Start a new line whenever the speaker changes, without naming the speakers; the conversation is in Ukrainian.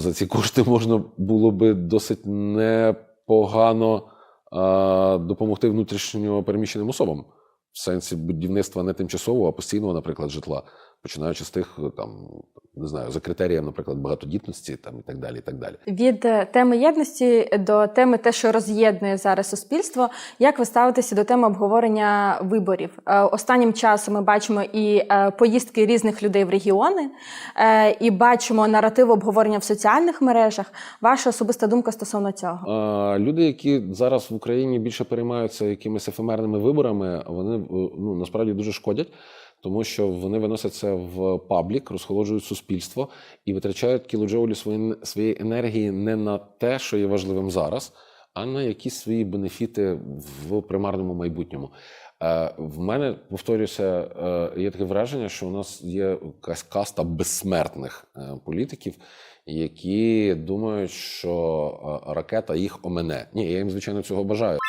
За ці кошти можна було би досить непогано а, допомогти внутрішньо переміщеним особам в сенсі будівництва не тимчасового, а постійного, наприклад, житла, починаючи з тих там не знаю, за критерієм, наприклад, багатодітності там і так далі. І так далі.
Від е, теми єдності до теми те, що роз'єднує зараз суспільство. Як ви ставитеся до теми обговорення виборів? Е, Останнім часом ми бачимо і е, поїздки різних людей в регіони, е, і бачимо наратив обговорення в соціальних мережах. Ваша особиста думка стосовно цього?
Люди, які зараз в Україні більше переймаються якимись ефемерними виборами, вони е, ну насправді дуже шкодять, тому що вони виносяться в паблік, розхолоджують суспільство і витрачають кілоджоулі свої, своєї енергії не на те, що є важливим зараз, а на якісь свої бенефіти в примарному майбутньому. Е, В мене повторюся, е, є таке враження, що у нас є якась каста безсмертних е, політиків, які думають, що ракета їх омене. Ні, я їм звичайно цього бажаю.